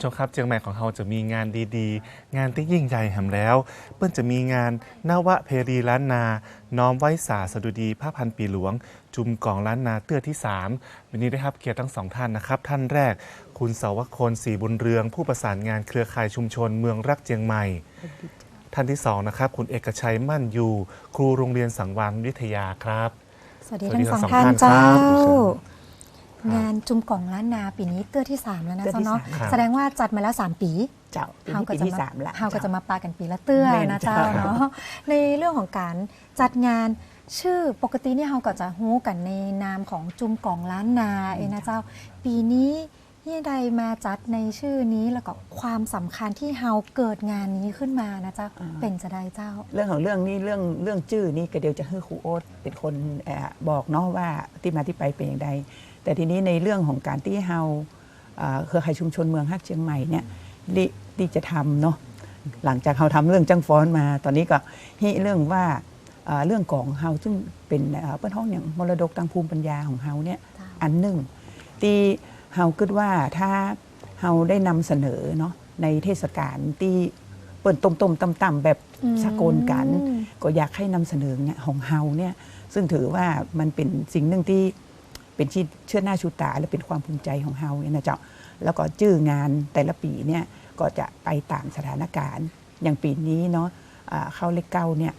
ผู้ชมครับเชียงใหม่ของเราจะมีงานดีๆ งานที่ยิ่งใหญ่แหมแล้ว เปิ้นจะมีงานนวะเพรีล้านนา น้อมไว้สาสดุดีพระพันปีหลวง จุมกองล้านนาเตื้อที่ 3 วันนี้ได้รับเกียรติทั้งสองท่านนะครับ ท่านแรก คุณเสาวคนศรีบุญเรือง ผู้ประสานงานเครือข่ายชุมชนเมืองรักเจียงใหม่ท่านที่สองนะครับ คุณเอกชัยมั่นอยู่ ครูโรงเรียนสังวานวิทยาครับ สวัสดีสวัสดีทั้งสองทั้งสองท่านท่านเจ้าครับ งานจุมกล่องล้านนาปีนี้เตื้อที่ 3 แล้วนะเตื้อเจ้าที่เนาะสามครับ แสดงว่าจัดมาแล้ว 3 ปี เจ้าปีเฮานี้ก็ปีจะที่มาสามละ เฮาก็จะจ้มาปากันปีละเตื้อแม่นนะเจ้าเจ้า เนาะในเรื่องของการจัดงานชื่อปกติเนี่ยเฮาก็จะฮู้กันในนามของจุมกล่องล้านนาเองนะเจ้า ปีนี้ที่ใดมาจัดในชื่อนี้แล้วก็ความสำคัญที่เฮาเกิดงานนี้ขึ้นมานะเจ้าเป็นจะได้เจ้า เรื่องของเรื่องนี้เรื่องเรื่องชื่อนี่ก็เดี๋ยวจะให้ครูโอ๊ตเป็นคนเอ่อบอกเนาะว่าที่มาที่ไปเป็นอย่างไร แต่ทีนี้ในเรื่องของการที่เฮาเอ่อเครือข่ายชุมชนเมืองฮักเชียงใหม่เนี่ยที่ที่จะทำเนาะหลังจากเราทำเรื่องจังฟ้อนมา ตอนนี้ก็ให้เรื่องว่าเอ่อเรื่องของเฮาซึ่งเป็นเอ่อเปิ้นห้องอย่างมรดกทางภูมิปัญญาของเฮาเนี่ยจ้าอันหนึ่งที่เฮาคิดว่าถ้าเฮาได้นำเสนอเนาะในเทศกาลที่เปิดต้มๆต่ำๆแบบสากลกันอืมก็อยากให้นำเสนอเนี่ยของเฮาเนี่ยซึ่งถือว่ามันเป็นสิ่งหนึ่งที่ เป็นที่เชื่อหน้าชูตา และเป็นความภูมิใจของเฮาเนี่ยนะเจ้าแล้วก็จื่องานแต่ละปีเนี่ยก็จะไปตามสถานการณ์ อย่างปีนี้เนาะอ่าเข้าเลขเก้าเนี่ย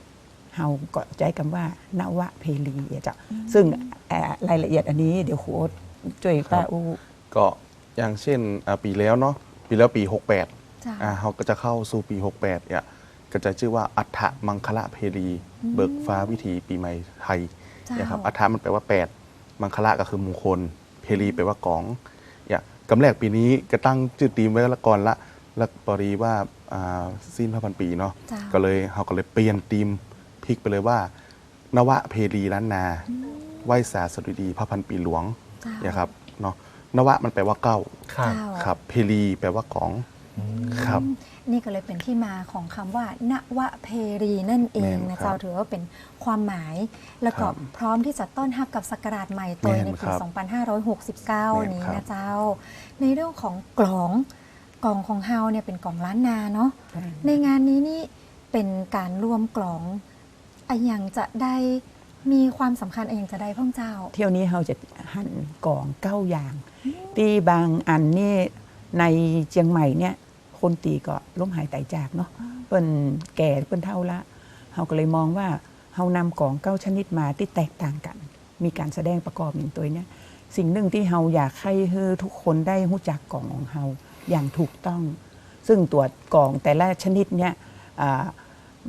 เฮาก็ใจคำว่านวะเพลีอะเจ้าซึ่งเอ่อรายละเอียดอันนี้เดี๋ยวครูโอ๊ตช่วยป้าอู้ก็อย่างเช่นอ่าปีแล้วเนาะปีแล้วปี 68จ้าอ่าเขาก็จะเข้าสู่ปี 68เนี่ยก็จะชื่อว่าอัฏฐมังคละเพรีเบิกฟ้าวิถีปีใหม่ไทยเจ้าเนี่ยครับอัฏฐมันแปลว่า 8 มังคละก็คือมงคล เพรีแปลว่ากองเนี่ยกำแรกปีนี้ก็ตั้งชื่อทีมไว้ละก่อนละแล้วปรีว่าอ่าสิ้นพระพันปีเนาะจ้าก็เลยเขาก็เลยเปลี่ยนทีมพลิกไปเลยว่า นวะเพรีล้านนาไหวสาสดุดีพระพันปีหลวงเจ้าเนี่ยครับเนาะนวะมันแปลว่าเก้าครับเจ้าครับเพลีแปลว่ากอง ครับ นี่ก็เลยเป็นที่มาของคำว่า นวเพรีนั่นเองนะแม่นครับเจ้าถือว่าเป็นความหมาย แล้วก็ครับพร้อมที่จะต้อนรับกับศักราชใหม่ตัวแม่นในปีครับ2569 นี้แม่นครันะบเจ้า ในเรื่องของกลองกลองของเฮาเนี่ยเป็นกลองล้านนาเนาะในงานนี้นี่เป็นการรวมกลองอะอย่างจะได้มีความสำคัญอะอย่างจะได้พ่องเจ้า เที่ยวนี้เราจะหั่นกล่องเก้าอย่าง ที่บางอันนี่ในเชียงใหม่เนี่ย คนตีก็ล้มหายตายจากเนาะเปิ้นแก่เปิ้นเท่าละเราก็เลยมองว่าเรานำกล่องเก้าชนิดมาที่แตกต่างกัน มีการแสดงประกอบอย่างตัวเนี้ยสิ่งหนึ่งที่เราอยากให้ทุกคนได้รู้จักกล่องของเราอย่างถูกต้อง ซึ่งตัวกล่องแต่ละชนิดเนี่ยอ่า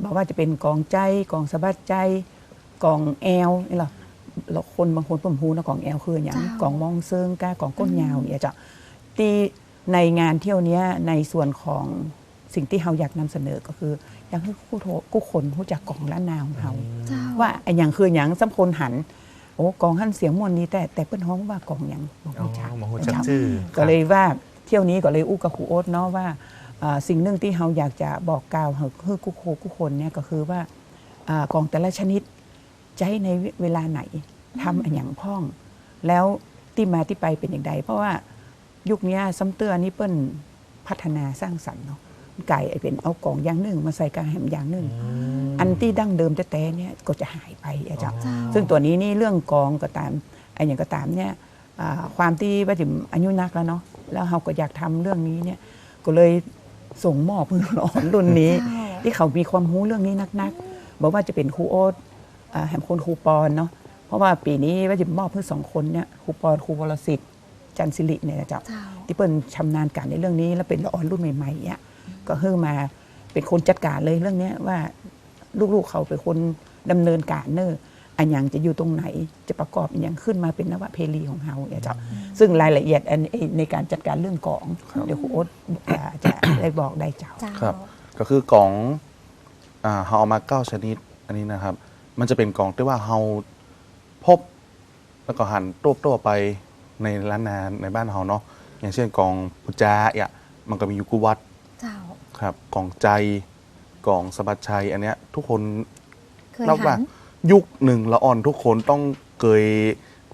บอกว่าจะเป็นกล่องใจกล่องสะบัดใจกล่องแอลนี่หรอเราคนบางคนผมพูนะของแอลคืออย่างเจ้าของมองเซิงกาของก้นยาวเนี่ยจะที่ ในงานเที่ยวเนี้ยในส่วนของสิ่งที่เราอยากนำเสนอก็คือ อยากให้ผู้โทผู้คนรู้จักกล่องล้านนาของเราเจ้าว่าไอ้อย่างคืออย่างสำคนหันโอ้กล่องหันเสียงมวนนี้แต่แต่เปิ้นฮ้องว่ากล่องอย่างบอกอ๋อรู้จักหมอหูจักชื่อก็เลยว่าเที่ยวนี้ก็เลยอู้กับครูโอ๊ตเนาะว่าอ่าสิ่งหนึ่งที่เราอยากจะบอกกล่าวให้คือกุโคกุคนเนี่ยก็คือว่าอ่ากองแต่ละชนิดจะให้ในเวลาไหนทำอันอย่างพ่อง แล้วที่มาที่ไปเป็นอย่างไรเพราะว่า ยุคเนี้ยซ้ำเตือนี่เปิ้นพัฒนาสร้างสรรค์เนาะไก่ไอ้เป็นเอากล่องอย่างหนึ่งมาใส่กระแหมอย่างหนึ่ง อันที่ดั้งเดิมแต่แต่ๆเนี่ยก็จะหายไปอาจารย์เจ้าซึ่งตัวนี้นี่เรื่องกองก็ตามไอ้อย่างก็ตามเนี่ยอ่าความที่ว่าจิมอายุนักแล้วเนาะแล้วเราก็อยากทำเรื่องนี้เนี่ยก็เลยส่งมอบเพื่อนร้อนรุ่นนี้เจ้าที่เขามีความรู้เรื่องนี้นักๆบอกว่าจะเป็นครูโอ๊ตอ่าแหมคนครูปอนเนาะเพราะว่าปีนี้ว่าจะมอบเพื่อสองคนเนี่ยครูปอนครูวรสิทธิ์ จันทร์สิริเนี่ยนะจ๊ะเจ้าที่เปิ้นชำนาญการในเรื่องนี้ แล้วเป็นละอ่อนรุ่นใหม่ๆเนี่ยก็เพิ่งมาเป็นคนจัดการเลยเรื่องเนี้ยว่าลูกๆเขาเป็นคนดำเนินการเนอร์อันอย่างจะอยู่ตรงไหนจะประกอบอันอย่างขึ้นมาเป็นนวเพลีของเฮาเนี่ยเจ้าซึ่งรายละเอียดอันในการจัดการเรื่องกองเดี๋ยวครูโอ๊ตอ่าจะได้บอกได้เจ้าเจ้าครับก็คือกล่องอ่าเราเอามาเก้าชนิดอันนี้นะครับ มันจะเป็นกล่องที่ว่าเราพบแล้วก็หันตัวตัวไป ในร้านนาในบ้านเราเนาะอย่างเช่นกล่องพุจาอะมันก็มีอยู่กุวัดเจ้าครับกล่องใจกล่องสะบัดชัยอันเนี้ยทุกคนเคยนับหัว่านยุคหนึ่งละอ่อนทุกคนต้องเคย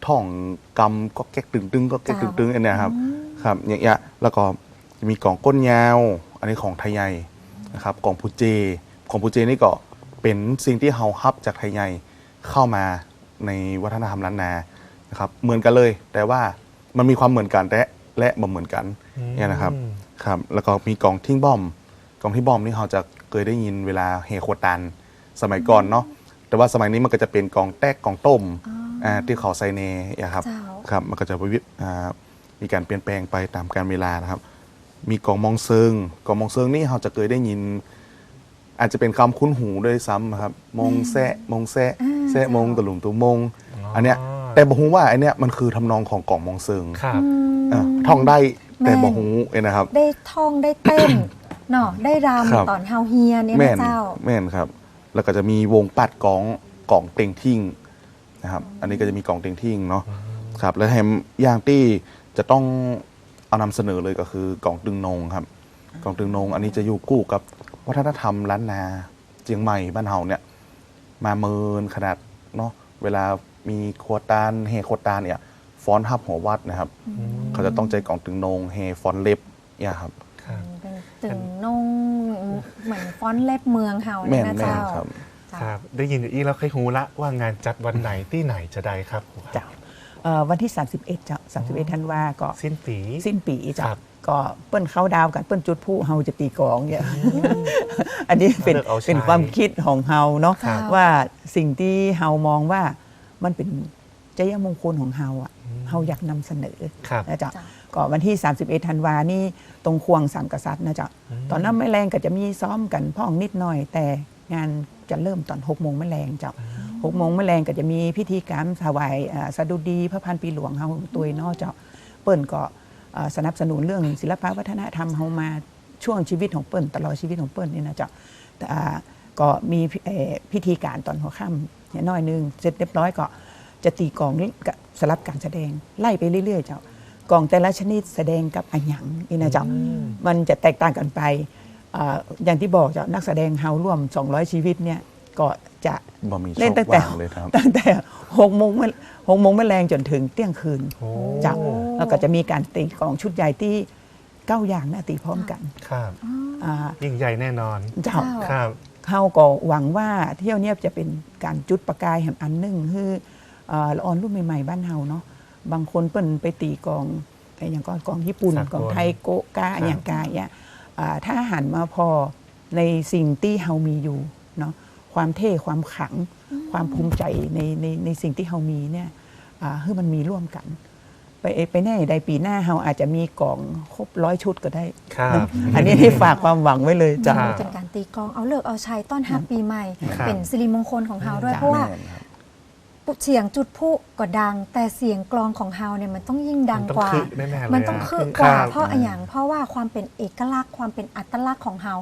ท่องกำก็แก๊กตึงตึงก็แก๊กตึงตึงอันเนี้ยครับอืมครับอย่างเงี้ยแล้วก็จะมีกล่องก้นยาว อันนี้ของไทยใหญ่นะครับกล่องปูเจของปูเจนี่ก็เป็นสิ่งที่เฮาฮับจากไทยใหญ่เข้ามาในวัฒนธรรมล้านนา นะครับเหมือนกันเลย แต่ว่ามันมีความเหมือนกันและและบ่เหมือนกันเนี่ยนะครับอืมครับแล้วก็มีกล่องทิ้งบอมกล่องทิ้งบอมนี่เราจะเคยได้ยินเวลาเฮโคตัน สมัยก่อนเนาะแต่ว่าสมัยนี้มันก็จะเป็นกล่องแตกกล่องต้มอ๋ออ่าที่เขาใส่เนยครับเจ้าครับมันก็จะวิอ่ามีการเปลี่ยนแปลงไปตามกาลเวลานะครับ มีกล่องมองเซิงกล่องมองเซิงนี่เราจะเคยได้ยิน อาจจะเป็นคำคุ้นหูด้วยซ้ำนะครับ มงแซะมงแซะอ่าแซะมงตะหลุมตุมงอ๋ออัอันเนี้ย แต่บอกฮูว่าอันเนี้ยมันคือทำนองของกล่องมองเซิงครับ อะท่องได้แต่แม่นบอกฮูเองนะครับ ได้ท่องได้เต้น เนาะได้รครับำตอนเฮาเฮียเนี่ยแม่นะนเจ้า แม่นครับ แล้วก็จะมีวงปัดกล่องกล่องเต็งทิ้งนะครับ อันนี้ก็จะมีกล่องเต็งทิ้งเนาะครับ แล้วแถมอย่างที่จะต้องเอานำเสนอเลยก็คือกล่องตึงนงครับกล่องตึงนง อันนี้จะอยู่คู่กับวัฒนธรรมล้านนาเจียงใหม่บ้านเฮาเนี่ย มาเมินขนาดเนาะเวลา มีโควตานเฮโควตานเนี่ยฟ้อนทับหัววัดนะครับ เขาจะต้องใจกล่องตึงนงเฮฟอนเล็บเนี่ยครับ ครับเป็นตึงนงเหมือนฟอนต์เล็บเมืองเฮาแม่เนี่ยนนะแม่นเจ้าครับเจ้าครับ ได้ยินอย่างนี้แล้วเคยหูละว่างานจัดวันไหนที่ไหนจะได้ครับ เจ้าเอ่อวันที่ 31เจ้า31ธันวาก็สิ้นปี สิ้นปีจ้ะครับ ก็เปิ้นเข้าดาวกันเปิ้นจุดผู้เฮาจะตีกลองเนี่ย อันนี้เป็นเลิกเอาใช้เป็นความคิดของเฮาเนาะครับ ว่าสิ่งที่เฮามองว่า มันเป็นจยมงคลของเฮาอะเฮาอยากนำเสนอครับนะจ๊ะจ้ะก็วันที่ 31ธันวานี่ตรงควงสามกษัตริย์นะจ๊ะตอนนั้นไม่แรงก็จะมีซ้อมกันพ่องนิดหน่อย แต่งานจะเริ่มตอน6โมงไม่แรงจ้ะ6โมงไม่แรงก็จะมีพิธีกรรมถวายอ่าสดุดีพระพันปีหลวงเฮาตัวนอกจากเปิ้นก็อ่าสนับสนุนเรื่องศิลปวัฒนธรรมเฮามาช่วงชีวิตของเปิ้นตลอดชีวิตของเปิ้นนี่นะจ๊ะแต่อ่าก็มีเอ่อพิธีการตอนหัวค่ำ เนี่ยน้อยหนึงเสร็จเรียบร้อยก็จะตีกลองนี่ก็สลับการแสดงไล่ไปเรื่อย ๆ เจ้ากล่องแต่ละชนิดแสดงกับอันหยังนี่นะเจ๊ะมันจะแตกต่างกันไปอ่าอย่างที่บอกเจ้ะนักแสดงเฮาร่วม 200 ชีวิตเนี่ยก็จะบ่มีเล่นช่ตั้องงแต่ว่างเลยครับตั้งแต่หกโมงหกโมงแมลงจนถึงเที่ยงคืนโอ้จ้ะแล้วก็จะมีการตีกลองชุดใหญ่ที่เก้าอย่างนะตีพร้อมกันครับอ่ายิ่งใหญ่แน่นอนเจ้าเจ้าครับ เขาก็หวังว่าเที่ยวเนี้ยจะเป็นการจุดประกายแห่งอันหนึ่งคือเอ่อละออนรุ่นใหม่ๆบ้านเฮาเนาะบางคนเปิ้นไปตีกลองไอ้อย่างก็กลองญี่ปุ่นสากลกลองไทยโกะกาครับอย่างกาเนี่ยอ่าถ้าหันมาพอในสิ่งที่เฮามีอยู่เนาะความเท่ความขลัง ความภูมิใจในในในสิ่งที่เฮามีเนี่ยอ่าคือมันมีร่วมกัน ไปไปแน่ใดปีหน้าเฮาอาจจะมีกล่องครบร้อยชุดก็ได้ครับ อันนี้ที่ฝากความหวังไว้เลยจ้ะครับเป็นการตีกลองเอาเลิกเอาชัยต้อนรับปีใหม่ ครับ เป็นสิริมงคลของเฮาด้วยจ้ะเพราะว่า แม่นครับ เสียงจุดพลุก็ดัง แต่เสียงกลองของเฮาเนี่ยมันต้องยิ่งดังมันต้องกว่าคึกแน่ๆเลยมันต้องอะคึกกว่าครับเพราะอะไรอย่างเพราะว่าความเป็นเอกลักษณ์ความเป็นอัตลักษณ์ของเฮา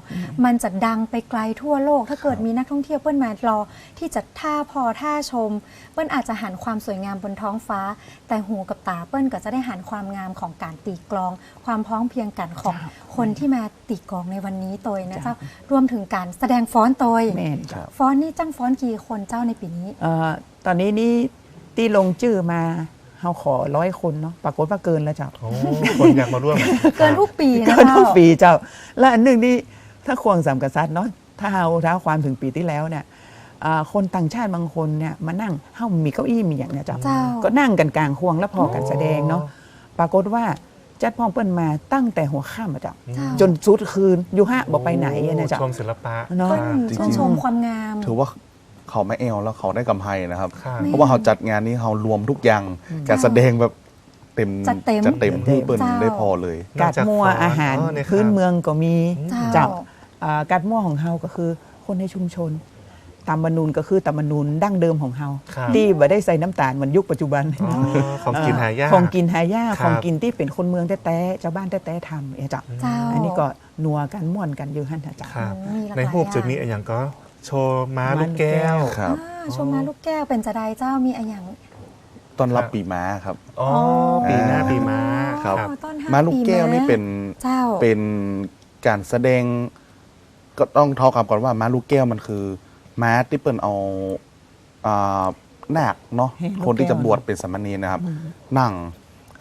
มันจะดังไปไกลทั่วโลก ถ้าเกิดมีนักท่องเที่ยวเปิ้ลมารอที่จะท่าพอท่าชม เปิ้ลอาจจะหันความสวยงามบนท้องฟ้า แต่หูกับตาเปิ้ลก็จะได้หันความงามของการตีกลอง ความพร้อมเพรียงกันของคนที่มาตีกลองในวันนี้ตัวนะเจ้ารวมถึงการแสดงฟ้อนตัวแม่นจ้ะฟ้อนนี่จ้างฟ้อนกี่คนเจ้าในปีนี้เอ่อ ตอนนี้นี่ที่ลงชื่อมาเฮาขอร้อยคนเนาะปรากฏว่าเกินแล้วจ้ะโอ้คนอยากมาร่วม เกินทุกปีนะเกินเจ้าทุกปีเจ้า และอันหนึ่งนี่ถ้าควงสามกษัตริย์เนาะถ้าเฮาเท้าความถึงปีที่แล้วเนี่ยอ่าคนต่างชาติบางคนเนี่ยมานั่งเฮามีเก้าอี้มีอย่างเนี่ยจ้ะเจ้าก็นั่งกันกลางควงแล้วพอกันแสดงเนาะปรากฏว่าจัดพ้องเปิ้นมาตั้งแต่หัวค่ำอะจ้ะเจ้าจนสุดคืนอยู่ฮะบอกไปไหนอะนะจ๊ะชมศิลปะเนาะเปิ้ลจริงๆชื่นชมความงาม ถือว่า เขาไม่เอวแล้วเขาได้กำไรนะครับ ครับเพราะว่าเขาจัดงานนี้เขารวมทุกอย่างการแสดงแบบเต็มจัดเต็มจัดเต็มที่เปิ้ลเจ้าได้พอเลยนกาอกดจากมั่วฟ้อนอาหารอ๋อเนี่ยครับพื้นเมืองก็มีเจ้า เจ้า อ่ากาดมั่วของเฮาก็คือคนในชุมชนตามมนูนก็คือตามมนูนดั้งเดิมของเฮาครับ ที่บ่ได้ใส่น้ำตาลเหมือนยุคปัจจุบันอ๋อของกินหายาก ของกินหายากครับ ของกินที่เป็นคนเมืองแต้ๆชาวบ้านแต้ๆทำเอะจ้ะเจ้าอันนี้ก็นัวกันม่วนกันอยู่หั่นน่ะจ้ะครับ อืมมีหลากหลายในรูปจะมีอย่างอะไรอย่างก็ โชว์ม้าม้าลูกแก้วลูกแก้ว ครับ อ่าชมมาลูกแก้วเป็นจะไดเจ้ามีอะไรอย่างต้อนรับครับปีม้าครับ อ๋อ ปีหน้าปีม้า ครับ อ๋อต้อนรับม้าลูกแก้วปีนี่เป็นเจ้าเป็นการแสดง ก็ต้องเท้าความก่อนว่าม้าลูกแก้วมันคือ ม้าที่เปิ้ลเอาอ่านาคเนาะเฮ้ลูกแก้วคนที่จะบวชเป็นสามเณรนะครับ นั่ง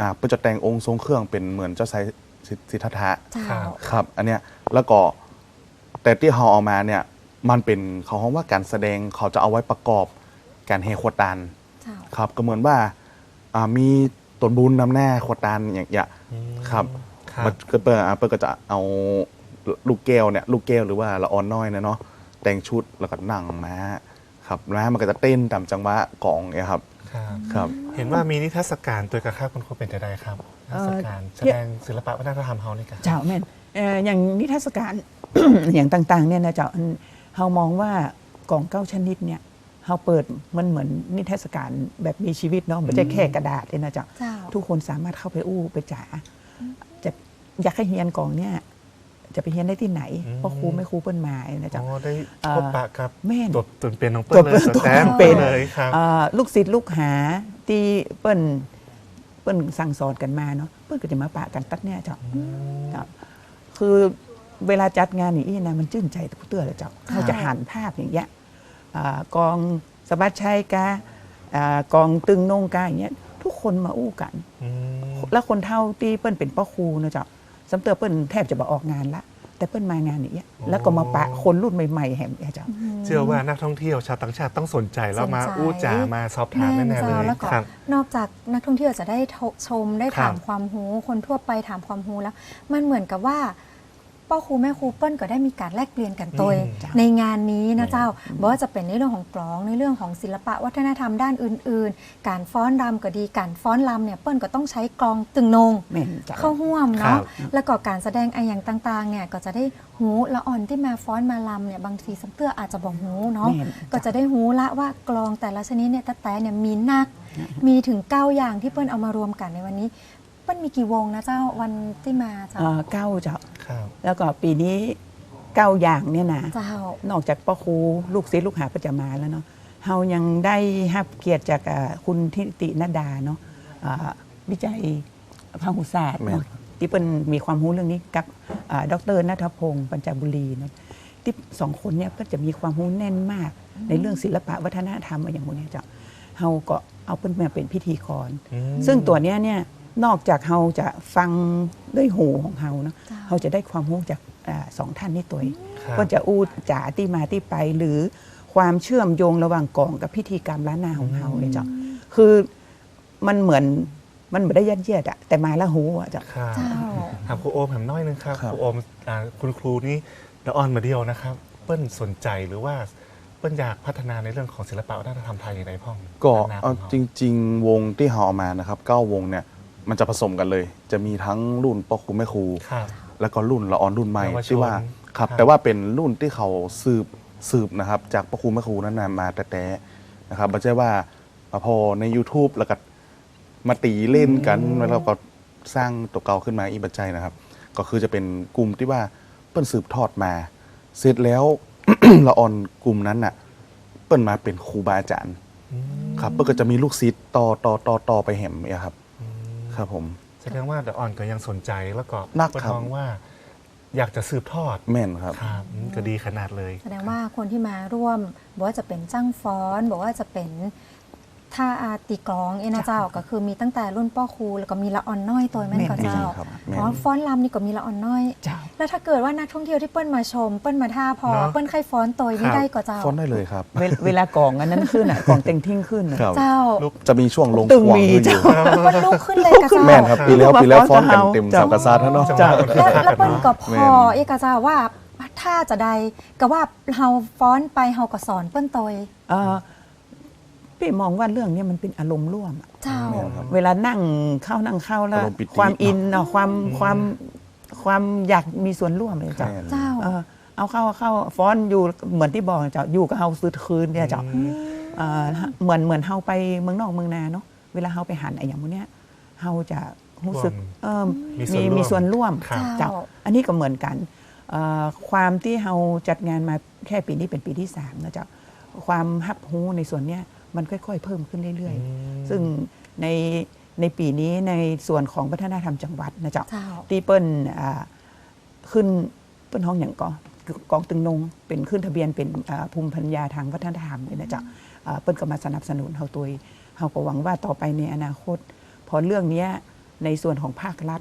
อ่าเปิ้ลจะแต่งองค์ทรงเครื่องเป็นเหมือนเจ้าชายสิสิทธัตถะ เจ้าครับครับ อันเนี้ยแล้วก็แต่ที่เขาเอามาเนี่ย มันเป็นเขาห้องว่าการแสดงเขาจะเอาไว้ประกอบการเฮขวดตันเจ้า ครับ ก็เหมือนว่าอ่ามีตนบุญนำหน้าขวดตันอย่างเงี้ยอืมครับครับมันก็เปิดอะเปิดก็จะเอาลูกแก้วเนี่ยลูกแก้วหรือว่าละออนน้อยเนี่ยเนาะแต่งชุดแล้วก็นั่งมาครับแล้วมันก็จะเต้นตามจังหวะกลองเนี่ยครับครับ ครับ เห็นว่ามีนิทรรศการตัวกระค่าคุณครูเป็นจะได้ครับนิทรรศการแสดงศิลปะวัฒนธรรมเฮานี่กัน เจ้าแม่นเอ่ออย่างนิทรรศการ อย่างต่างๆเนี่ยนะเจ้าอัน เฮามองว่ากล่องเก้าชนิดเนี่ยเฮาเปิดมันเหมือนนิทรรศการแบบมีชีวิตเนาะไม่ใช่แค่กระดาษเลยนะเจ้าเจ้า ทุกคนสามารถเข้าไปอู้ไปจ๋าจะอยากให้เฮียนกล่องเนี่ยจะไปเฮียนได้ที่ไหนอืม เพราะครูไม่ครูเปิ้นมานะอ๋เจ้าอได้อ่าพบปะกับแม่นตัวตนเป็นน้องเปิ้ตัลวเลเป็ยนสแตมตัวเป็น เลยครับ อ่าลูกศิษย์ลูกหาที่เปิ้นเปิ้นสั่งสอนกันมาเนาะเปิ้นก็จะมาปะกันตัดเนี่ยเจ้าเจ้าคือ เวลาจัดงานอย่างนี้นะมันจื่นใจทุกเตื้อเลยเจ้าเขาจะหันภาพอย่างเงี้ยอ่ากองสบัดชัยกาอ่ากองตึงนงกาอย่างเงี้ยทุกคนมาอู้กันอืมแล้วคนเท่าที่เปิ้นเป็นป้าครูนะเจ้าสำเตือเปิ้นแทบจะมาออกงานละแต่เปิ้นมางานอย่างเงี้ยแล้วก็มาปะคนรุ่นใหม่ๆแหมเนี่ยเจ้าเชื่อว่านักท่องเที่ยวชาวต่างชาติต้องสนใจแล้วมาสนใจอู้จามาสอบถามแม่นแน่ๆเลเจ้ายแล้วก็ครับนอกจากนักท่องเที่ยวจะได้ชมได้ครับถามความรู้คนทั่วไปถามความรู้แล้ว มันเหมือนกับว่า ป้าครูแม่ครูเปิ้ลก็ได้มีการแลกเปลี่ยนกันตัวอืมในงานนี้นะเจ้าบอกว่าจะเป็นในเรื่องของกลองในเรื่องของศิลปะวัฒนธรรมด้านอื่น ๆ การฟ้อนรำก็ดีการฟ้อนรำเนี่ยเปิ้ลก็ต้องใช้กลองตึงนง แม่นเจ้าเข้าห่วมครัเนาะบ แล้วก็การแสดงไออย่างต่างๆเนี่ยก็จะได้หูละอ่อนที่มาฟ้อนมาลำเนี่ยบางทีสัมเตื้ออาจจะบอกหูเนาะแม่นก็จะได้หูละว่ากลองแต่ละชนิดเนี่ยแต่แต่เนี่ยมีนัก มีถึง 9 อย่างที่เปิ้ลเอามารวมกันในวันนี้ เปิ้ลมีกี่วงนะเจ้าวันที่มาเจ้าอ่าเก้าเจ้าครับแล้วก็ปีนี้เก้าอย่างเนี่ยนะเจ้านอกจากป้าครูลูกศิษย์ลูกหาประจำมาแล้วเนาะเฮายังได้รับเกียรติจากอ่าคุณทิตินดาเนาะอ่าวิจัยพหุศาสตร์แม่นเนาะที่เป็นมีความรู้เรื่องนี้กับอ่าดรนัทพงศ์ปัญจบุรีเนาะที่สองคนเนี่ยก็จะมีความรู้แน่นมากในเรื่องศิลปะวัฒนธรรมอะไรอย่างพวกเนี้ยจ้ะเฮาก็เอาเปิ้นมาเป็นพิธีกร อืมซึ่งตัวเนี้ยเนี่ย นอกจากเฮาจะฟังด้วยหูของเฮาเนาะเจ้าเฮาจะได้ความรู้จากอาสองท่านนี่ตัวเองครับก็จะอู้จ๋าที่มาที่ไปหรือความเชื่อมโยงระหว่างกองกับพิธีกรรมล้านนาของเฮาเลยจ้ะคือมันเหมือนมันไม่ได้ยัดเยียดอะแต่มาแล้วหูอะจ้ะครับเจ้าถามครูโอมถามน้อยนึงครับครับครูโอมอ่าคุณครูนี่ละออนมาเดียวนะครับ เปิ้ลสนใจหรือว่าเปิ้ลอยากพัฒนาในเรื่องของศิลปะวัฒนธรรมไทยอย่างไรพ่องก็นนเอาขจริง ๆ วงที่เขาเอามานะครับเก้าวงเนี่ย มันจะผสมกันเลย จะมีทั้งรุ่นปอครูแม่ครู ครับ แล้วก็รุ่นละออนรุ่นใหม่เยาวชนที่ว่าครับ ครับแต่ว่าเป็นรุ่นที่เขาสืบสืบนะครับ จากปอครูแม่ครูนั้นนะมาแต่แต่นะครับไม่ใช่ว่าพอใน YouTube แล้วก็มาตีเล่นกันแล้วเราก็สร้างตัวเก่าขึ้นมาอีกบัจจัยนะครับ ก็คือจะเป็นกลุ่มที่ว่าเปิ้นสืบทอดมา เสร็จแล้ว ละออนกลุ่มนั้นน่ะ เปิ้นมาเป็นครูบาอาจารย์อืมครับเปิ้นก็จะมีลูกศิษย์ต่อต่อต่อต่อไปแหมเนี่ยครับอืม ครับผม แสดงว่าละออนก็ยังสนใจแล้วก็นักเปิ้ลครับ มองว่า อยากจะสืบทอดแม่นครับ ครับอืมก็ดีขนาดเลย แสดงว่าคนที่มาร่วมบอกว่าจะเป็นจ้างฟ้อน บอกว่าจะเป็น ท่าอาตีกลองเอ็นะเจ้าก็คือมีตั้งแต่รุ่นป้อครูแล้วก็มีละอ่อนน้อยตัวแม่นก็แม่นเจ้าครับแม่นอ๋อฟ้อนลำนี่ก็มีละอ่อนน้อยเจ้าแล้วถ้าเกิดว่านักท่องเที่ยวที่เปิ้ลมาชม เปิ้ลมาท่าพอเนอะเปิ้ลใครฟ้อนตัวคนี่รับได้ก็เจ้าฟ้อนได้เลยครับเวลเวลากองอันนั้นขึ้นอะกองเต็งทิ้งขึ้นอะครับเจ้าลูกจะมีช่วงลงตึงควงมีด้วยอยู่เปิ้ลลุกขึ้นเลยกะเจ้าแม่นครับปีแล้วปีแล้วฟ้อนกันเต็มเจ้าสามกษัตริย์ท่านเนาะเจ้าแล้วแล้วเปิ้ลก็พแม่อนเอกะเจ้าว่าถ้าจะใดก็ว่าเฮาฟ้อนไปเฮาก็สอนเปิ้ลตัวเอ่อ พี่มองว่าเรื่องเนี้มันเป็นอารมณ์ร่วมอะเจ้าแม่นครับ เวลานั่งเข้านั่งเข้าแล้วอารมณ์ปิติ ความอินเนาะความอืมความความอยากมีส่วนร่วมเลยเจ้าแม่นเจ้า เออเอาเข้าเอาเข้าฟ้อนอยู่เหมือนที่บอกเจ้าอยู่กับเฮาซื้อคืนเนี่ยเจ้าอืมเอ่อเหมือนเหมือนเฮาไปเมืองนอกเมืองนาเนาะเวลาเฮาไปหันไอ้อย่างพวกเนี้ยเฮาจะรู้สึกร่วมเออมีมีส่วนร่วมมีส่วนร่วมครับ เจ้า อันนี้ก็เหมือนกันเอ่อความที่เฮาจัดงานมาแค่ปีนี้เป็นปีที่สามนะเจ้าความฮับฮู้ในส่วนเนี้ย มันค่อย ๆ เพิ่มขึ้นเรื่อยอืมๆซึ่งในในปีนี้ในส่วนของวัฒนธรรมจังหวัดนะเจ้าเจ้าที่เปิ้ลอ่าขึ้นเปิ้ลห้องอย่างก็กองตึงนงเป็นขึ้นทะเบียนเป็นอ่าภูมิปัญญาทางวัฒนธรรมเลยนะจ๊ะอ่าเปิ้ลก็มาสนับสนุนเฮาตัวเฮาก็หวังว่าต่อไปในอนาคต พอเรื่องเนี้ยในส่วนของภาครัฐ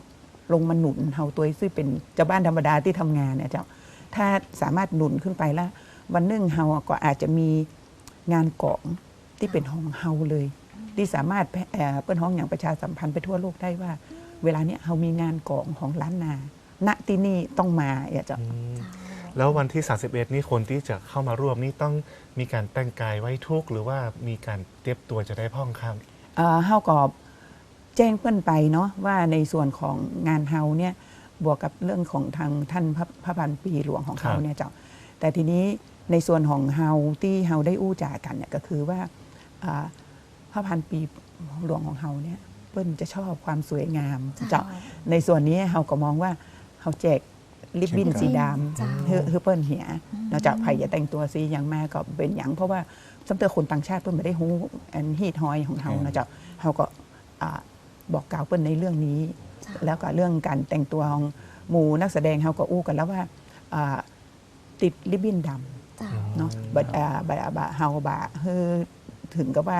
ลงมาหนุนเฮาตัวซึ่งเป็นเจ้าบ้านธรรมดาที่ทำงานเนี่ยเจ้าถ้าสามารถหนุนขึ้นไปแล้ว วันหนึ่งเฮาก็อาจจะมีงานกอง ที่เป็นของเฮาเลย ที่สามารถแพร่เอ่อเปิ้นห้องอย่างประชาสัมพันธ์ไปทั่วโลกได้ว่า เวลาเนี้ยเฮามีงานกองของล้านนา ณที่นี่ต้องมาอย่าเจ้าแล้ววันที่ 31 นี่คนที่จะเข้ามาร่วมนี่ต้องมีการแต่งกายไว้ทุกข์หรือว่ามีการเตรียมตัวจะได้พ่องครับเอ่อเฮาก็แจ้งเพื่อนไปเนาะว่าในส่วนของงานเฮาเนี่ยบวกกับเรื่องของทางท่านพระพระพันปีหลวงของครัเขาบเนี่ยเจ้าแต่ทีนี้ในส่วนของเฮาที่เฮาได้อู้จากันเนี่ยก็คือว่าอ่า พระพันปีหลวงของเฮาเนี่ยเปิ้นจะชอบความสวยงามเจ้าเจ้าในส่วนนี้เฮาก็มองว่าเฮาแจกลิบบิ้นสีดเจ้าำเฮือเฮือเปิ้นเหียนอกจากไผ่อย่าแต่งตัวสีอย่างแม่ก็เป็นอย่าง เพราะว่าสำเตอคนต่างชาติเปิ้นไม่ได้ฮู้อันฮีดฮอยของเฮานะเจ้าเฮาก็อ่าบอกกล่าวเปิ้นในเรื่องนี้จ้ะแล้วก็เรื่องการแต่งตัวของหมู่นักแสดงเฮาก็อู้กันแล้วว่าอ่าติดริบบิ้นดำเจ้าเนาะบัดอ่าบัดอ่าบะเฮาบะเฮือ ถึงกับว่า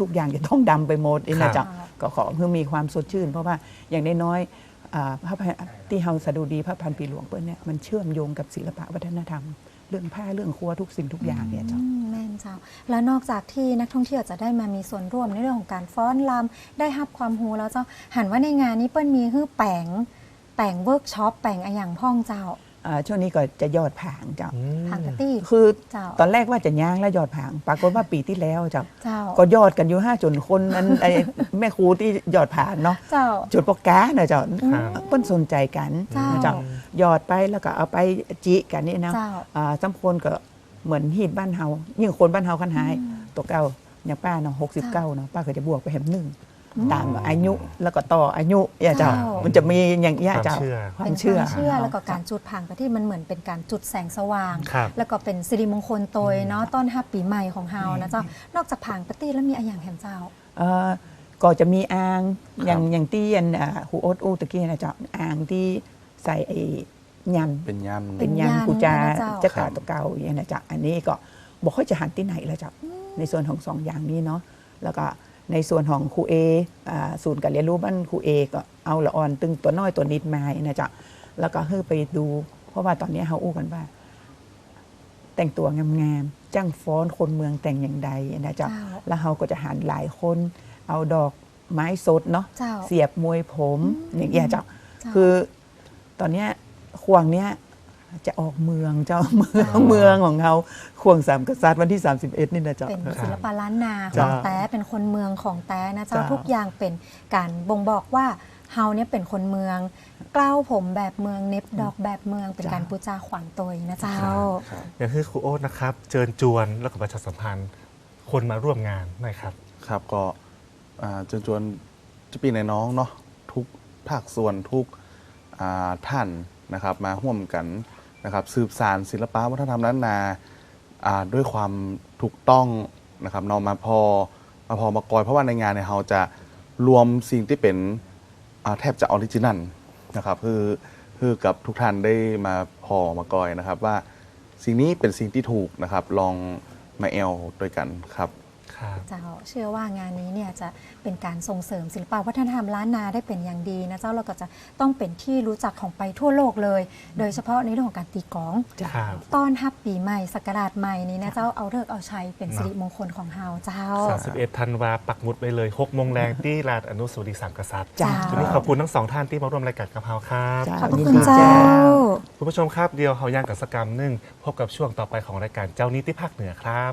ทุกอย่างจะต้องดำไปหมดนี่ครันะบเจ้าก็ขอเพื่อมีความสดชื่น เพราะว่าอย่างน้อยๆอ่าพระพันที่เฮาสะดุดีพระพันปีหลวงเปิ้นเนี่ยมันเชื่อมโยงกับศิลปะวัฒนธรรม เรื่องผ้าเรื่องครัวทุกสิ่งทุกอย่างเนี่ยเจ้าอืมแม่นเจ้าแล้วนอกจากที่นักท่องเที่ยวจะได้มามีส่วนร่วมในเรื่องของการฟ้อนรำได้รับความรู้แล้วเจ้าหันว่าในงานนี้เปิ้ลมีฮื้อแปลงแปลงเวิร์กช็อปแปลงอะอย่างพ่องเจ้า อ่าช่วงนี้ก็จะยอดผางเจ้าอืมทางกะตี้ คือเจ้า ตอนแรกว่าจะย่างแล้วยอดผาง ปรากฏว่าปีที่แล้วเจ้า เจ้า ก็ยอดกันอยู่ห้าจนคนนั้นไอ้แม่ครูที่ยอดผางเนาะ เจ้า จุดปากกาเนะเจ้าครับ เปิ้นสนใจกันเจ้านะเจ้ายอดไปแล้วก็เอาไปจิกันนี่นะเจ้า อ่าสำคนก็เหมือนฮีดบ้านเฮายิ่งคนบ้านเฮาคันหายอืมตัวเก่าอย่างป้าเนาะหกสิบเก้าเนาะป้าก็จะบวกไปแหมหนึ่งอืม ตามอายุแล้วก็ต่ออายุอย่าเจ้า เจ้ามั มันจะมีอย่างเงี้ยความเจ้าเชื่อควาเป็มนเชื่อความเชื่อแล้วก็การจุดผางกะที่มันเหมือนเป็นการจุดแสงสว่าง ครับ แล้วก็เป็นสิริมงคลโตยเนาะต้อนรับปีใหม่ของเฮานะเจ้านอกจากผางปะตี้แล้วมีอะอย่างแหมเจ้า เอ่อก็จะมีอ่างอย่างครับอย่างที่อันอ่าฮูโอ๊ตอู้ตะกี้นะเจ้าอ่างที่ใส่ไอ้ยันเป็นยันเป็นยันเป็นยันกูจานะเจ้า จะกาตัวเก่าอย่างนี้นะจ๊ะอันนี้ก็บอกค่อยจะหันที่ไหนแล้วจ้ะในส่วนของสองอย่างนี้เนาะแล้วก็ ในส่วนของครูเออ่าศูนย์การเรียนรู้บ้านครูเอก็เอาละอ่อนตึงตัวน้อยตัวนิดมานะจ๊ะแล้วก็เฮ้ไปดู เพราะว่าตอนนี้เขาอู้กันว่า แต่งตัวงามๆจ้างฟ้อนคนเมืองแต่งอย่างใดนะจ๊ะเจ้าแล้วเขาก็จะหันหลายคน เอาดอกไม้สดเนาะเจ้าเสียบมวยผมอย่างเงี้ยเจ้าเจ้าคือตอนเนี้ยควงเนี้ย จะออกเมืองเจ้าเมืองเจ้าเมืองของเขาควงสามกษัตริย์วันที่ 31 นี่นะเจ้า เป็นศิลปะล้านนาขเจ้าองแต้เป็นคนเมืองของแต้นะเจ้าเจ้าทุกอย่างเป็นการบ่งบอกว่าเฮาเนี่ยเป็นคนเมืองกล้าวผมแบบเมืองเน็บดอกแบบเมืองเป็นการปูจาขวัญตยนะเจ้าอย่างที่ครูโอ๊ตนะครับ เชิญจวนแล้วก็ประชาสัมพันธ์คนมาร่วมงานหน่อยครับ ครับก็อ่าเชิญชวนจะปีในน้องเนาะทุกภาคส่วนทุกอ่าท่านนะครับมาร่วมกัน นะครับสืบสารศิลปะวัฒนธรรมล้านนาอ่าด้วยความถูกต้องนะครับนอมาพอมาพอมากอย เพราะว่าในงานเนี่ยเราจะรวมสิ่งที่เป็นแทบจะออริจินัลนะครับคือคือกับทุกท่านได้มาพอมากอยนะครับว่าสิ่งนี้เป็นสิ่งที่ถูกนะครับ ลองมาแอลด้วยกันครับ เจ้าเชื่อว่างานนี้เนี่ยจะเป็นการส่งเสริมศิลปวัฒนธรรมล้านนาได้เป็นอย่างดีนะเจ้าเราก็จะต้องเป็นที่รู้จักของไปทั่วโลกเลย โดยเฉพาะในเรื่องของการตีกลองครับต้อนรับปีใหม่ศักราชใหม่นี้นะเจ้าเอาเลิกษ์เอาชัยเป็นสิริมงคลของเฮาเจ้า 31 ธันวาปักหมุดไปเลย6โมงแรงที่ลานอนุสาวรีย์สามกษัตริย์จ้าวันนี้ขอบคุณทั้งสองท่านที่มาร่วมรายการกับเราครับจ้าขอบยินคุณดีเจ้าคุณผู้ชมครับเดียวเขาย่างกับสกรรมหนึ่งพบกับช่วงต่อไปของรายการเจ้านิติภาคเหนือครับ